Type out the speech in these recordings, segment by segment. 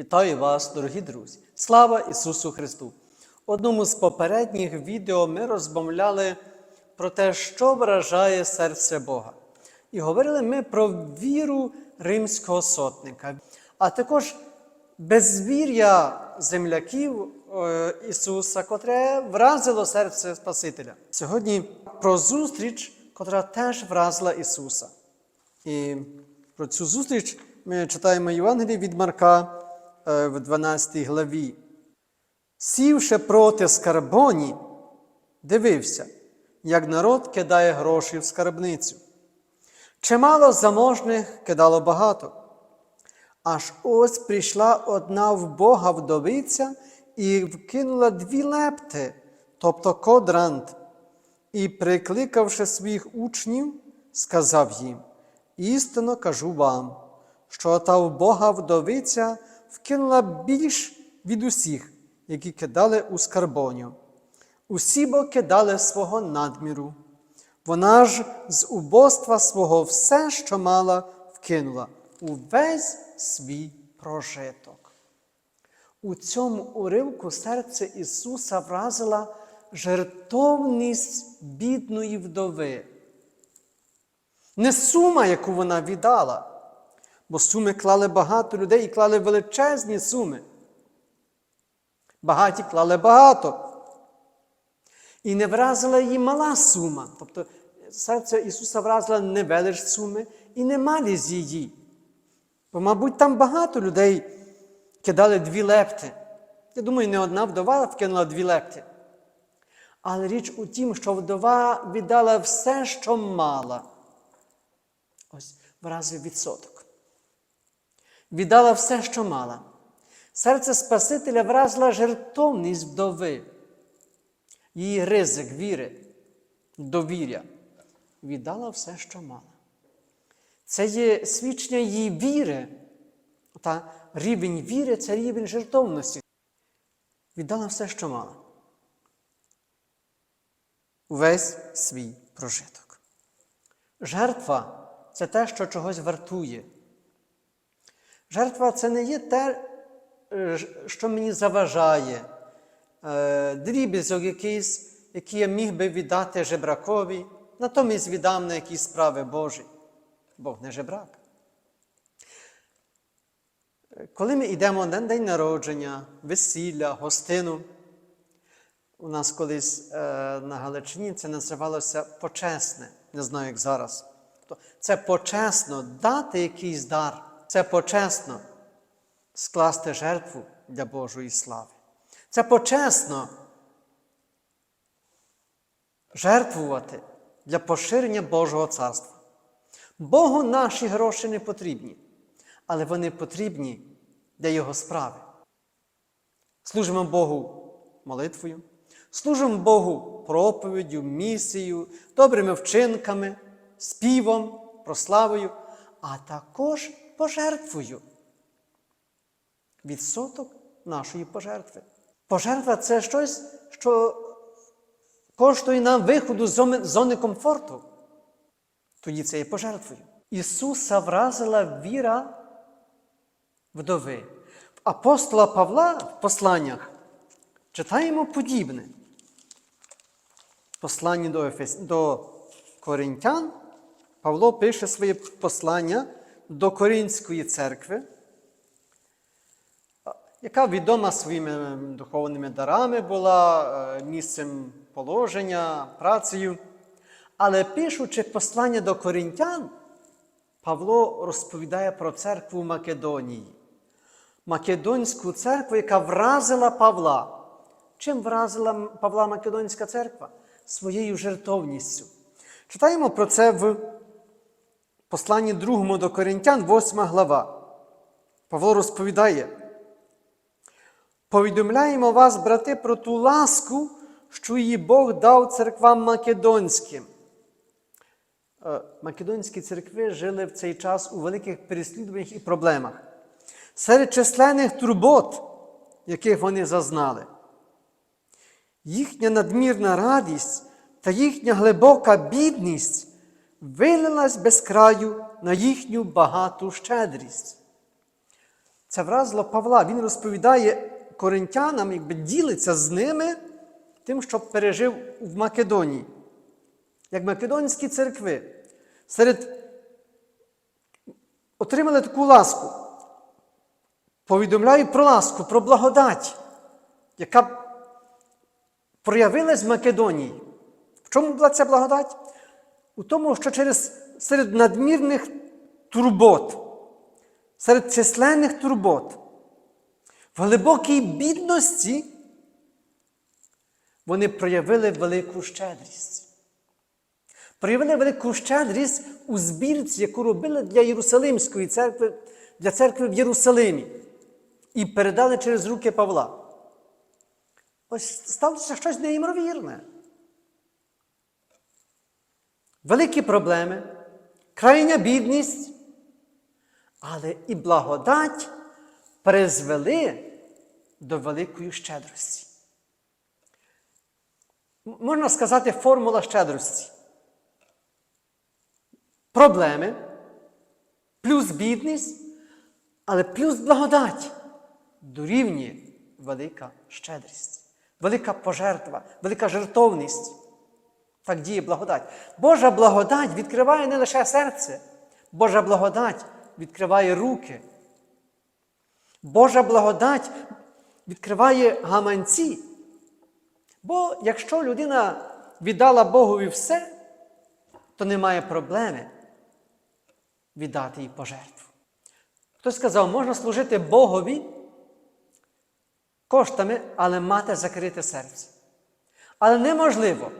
Вітаю вас, дорогі друзі! Слава Ісусу Христу! В одному з попередніх відео ми розмовляли про те, що вражає серце Бога. І говорили ми про віру римського сотника, а також безвір'я земляків е, Ісуса, котре вразило серце Спасителя. Сьогодні про зустріч, котра теж вразила Ісуса. І про цю зустріч ми читаємо Євангелії від Марка в 12 главі. Сівши проти скарбоні, дивився, як народ кидає гроші в скарбницю. Чимало заможних кидало багато. Аж ось прийшла одна вбога вдовиця і вкинула дві лепти, тобто кодрант, і, прикликавши своїх учнів, сказав їм: Істинно кажу вам, що та вбога вдовиця вкинула більш від усіх, які кидали у скарбоню. Усі бо кидали свого надміру. Вона ж з убоства свого все, що мала, вкинула увесь свій прожиток. У цьому уривку серце Ісуса вразила жертовність бідної вдови. Не сума, яку вона віддала, бо суми клали багато людей і клали величезні суми. Багаті клали багато. І не вразила її мала сума. Тобто серце Ісуса вразила не велич суми і не малість її. Бо, мабуть, там багато людей кидали дві лепти. Я думаю, не одна вдова вкинула дві лепти. Але річ у тім, що вдова віддала все, що мала. Ось вразив відсоток. Віддала все, що мала. Серце Спасителя вразила жертовність вдови, її ризик віри, довір'я. Віддала все, що мала. Це є свідчення її віри. Та рівень віри це рівень жертовності. Віддала все, що мала. Увесь свій прожиток. Жертва це те, що чогось вартує. Жертва це не є те, що мені заважає, дріб'язок якийсь, який я міг би віддати жебракові, натомість віддам на якісь справи Божі. Бог не жебрак. Коли ми йдемо на день народження, весілля, гостину, у нас колись е, на Галичині це називалося почесне, не знаю, як зараз. Це почесно дати якийсь дар, це почесно скласти жертву для Божої слави. Це почесно жертвувати для поширення Божого царства. Богу наші гроші не потрібні, але вони потрібні для Його справи. Служимо Богу молитвою, служимо Богу проповіддю, місією, добрими вчинками, співом, прославою, а також пожертвою. Відсоток нашої пожертви. Пожертва це щось, що коштує нам виходу з зони комфорту. Тоді це є пожертвою. Ісуса вразила віра вдови. В апостола Павла в посланнях читаємо подібне. В посланні до, Ефес... до Коринтян Павло пише своє послання до Коринської церкви, яка відома своїми духовними дарами була, місцем положення, працею. Але пишучи послання до коринтян, Павло розповідає про церкву Македонії. Македонську церкву, яка вразила Павла. Чим вразила Павла Македонська церква? Своєю жертовністю. Читаємо про це в посланні 2 до Коринтян, 8 глава. Павло розповідає. Повідомляємо вас, брати, про ту ласку, що її Бог дав церквам Македонським. Македонські церкви жили в цей час у великих переслідуваннях і проблемах. Серед численних турбот, яких вони зазнали. Їхня надмірна радість та їхня глибока бідність вилилась без краю на їхню багату щедрість. Це вразило Павла. Він розповідає коринтянам, якби ділиться з ними тим, що пережив в Македонії. Як македонські церкви серед отримали таку ласку. Повідомляю про ласку, про благодать, яка проявилась в Македонії. В чому була ця благодать? У тому, що через серед надмірних турбот, серед численних турбот, в глибокій бідності вони проявили велику щедрість. Проявили велику щедрість у збірці, яку робили для Єрусалимської церкви, для церкви в Єрусалимі, і передали через руки Павла. Ось сталося щось неймовірне. Великі проблеми, крайня бідність, але і благодать призвели до великої щедрості. Можна сказати, формула щедрості. Проблеми, плюс бідність, але плюс благодать дорівнює велика щедрість, велика пожертва, велика жертовність. Так діє благодать. Божа благодать відкриває не лише серце, Божа благодать відкриває руки. Божа благодать відкриває гаманці. Бо якщо людина віддала Богові все, то немає проблеми віддати їй пожертву. Хтось сказав, можна служити Богові коштами, але мати закрите серце. Але неможливо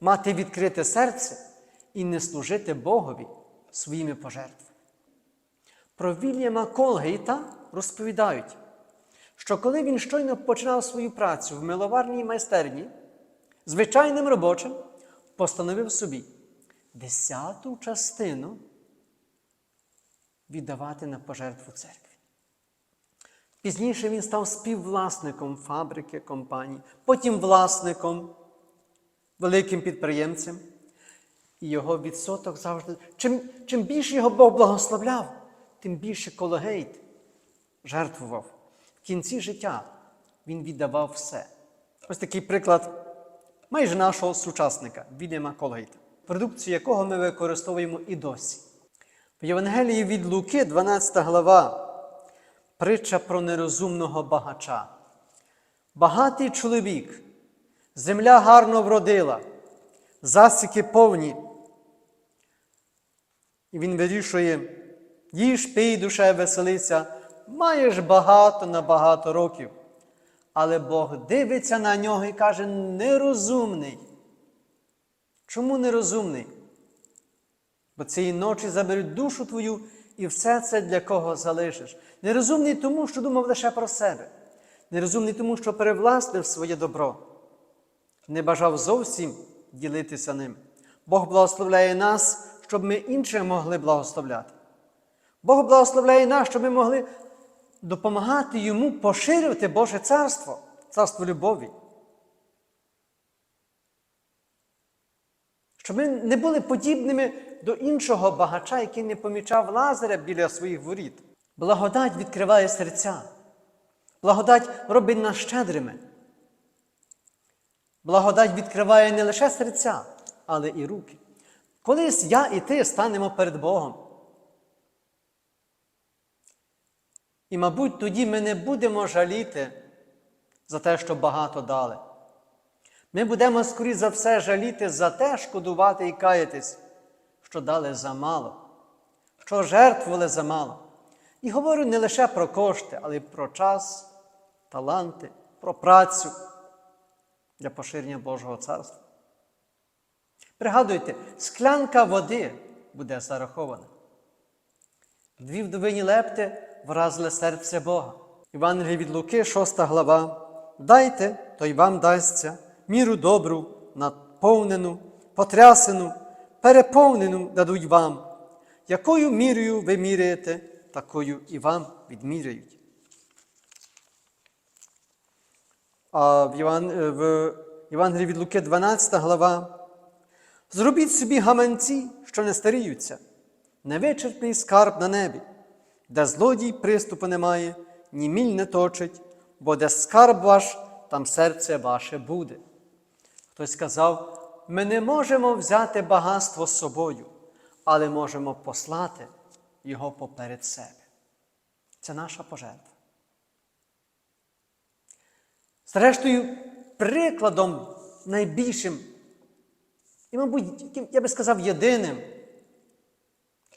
мати відкрите серце і не служити Богові своїми пожертвами. Про Вільяма Колгейта розповідають, що коли він щойно починав свою працю в миловарній майстерні, звичайним робочим постановив собі десяту частину віддавати на пожертву церкві. Пізніше він став співвласником фабрики, компанії, потім власником, великим підприємцем. І його відсоток завжди. Чим, чим більше його Бог благословляв, тим більше Кологейт жертвував. В кінці життя він віддавав все. Ось такий приклад майже нашого сучасника Вільяма Кологейта, продукцію якого ми використовуємо і досі. В Євангелії від Луки, 12 глава, притча про нерозумного багача. Багатий чоловік, земля гарно вродила, засіки повні. І він вирішує, їж, пий, душе, веселися, маєш багато на багато років. Але Бог дивиться на нього і каже, нерозумний. Чому нерозумний? Бо цієї ночі заберуть душу твою і все це для кого залишиш. Нерозумний тому, що думав лише про себе. Нерозумний тому, що перевласнив своє добро. Не бажав зовсім ділитися ним. Бог благословляє нас, щоб ми інших могли благословляти. Бог благословляє нас, щоб ми могли допомагати йому поширювати Боже царство, царство любові. Щоб ми не були подібними до іншого багача, який не помічав лазаря біля своїх воріт. Благодать відкриває серця. Благодать робить нас щедрими. Благодать відкриває не лише серця, але і руки. Колись я і ти станемо перед Богом. І, мабуть, тоді ми не будемо жаліти за те, що багато дали. Ми будемо, скоріше за все, жаліти за те, шкодувати і каятись, що дали замало, що жертвували замало. І говорю не лише про кошти, але й про час, таланти, про працю для поширення Божого царства. Пригадуйте, склянка води буде зарахована. Дві вдовині лепти вразили серце Бога. Івангелія від Луки, 6 глава. Дайте, то й вам дасться міру добру, наповнену, потрясену, переповнену дадуть вам. Якою мірою ви міряєте, такою і вам відміряють. А в, Іван, е, Євангелії від Луки, 12 глава. Зробіть собі гаманці, що не старіються, невичерпний скарб на небі, де злодій приступу немає, ні міль не точить, бо де скарб ваш, там серце ваше буде. Хтось сказав, ми не можемо взяти багатство з собою, але можемо послати його поперед себе. Це наша пожертва. Зрештою, прикладом найбільшим, і, мабуть, я би сказав, єдиним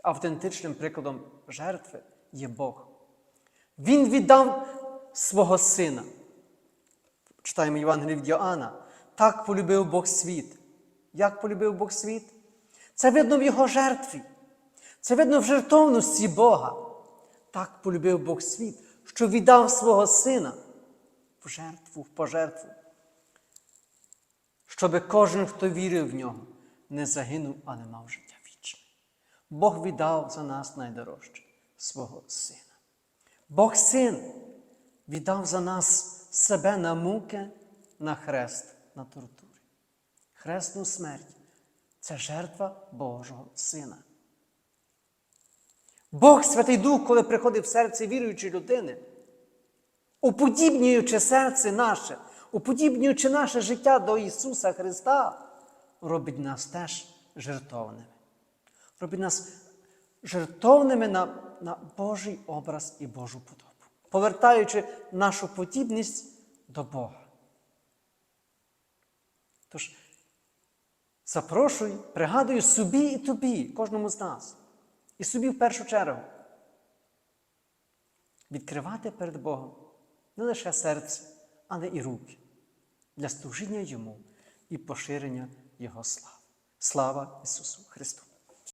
автентичним прикладом жертви є Бог. Він віддав свого сина. Читаємо Євангеліє від Йоанна. Так полюбив Бог світ. Як полюбив Бог світ? Це видно в його жертві. Це видно в жертовності Бога. Так полюбив Бог світ, що віддав свого сина в жертву, в пожертву. Щоби кожен, хто вірив в нього, не загинув, але мав життя вічне. Бог віддав за нас найдорожче свого сина. Бог син віддав за нас себе на муки, на хрест, на тортури. Хресну смерть це жертва Божого Сина. Бог Святий Дух, коли приходить в серце віруючої людини, уподібнюючи серце наше, уподібнюючи наше життя до Ісуса Христа, робить нас теж жертовними. Робить нас жертовними на, на Божий образ і Божу подобу, повертаючи нашу подібність до Бога. Тож, запрошую, пригадую собі і тобі, кожному з нас, і собі в першу чергу, відкривати перед Богом не лише серце, але і руки для служіння Йому і поширення Його слави. Слава Ісусу Христу!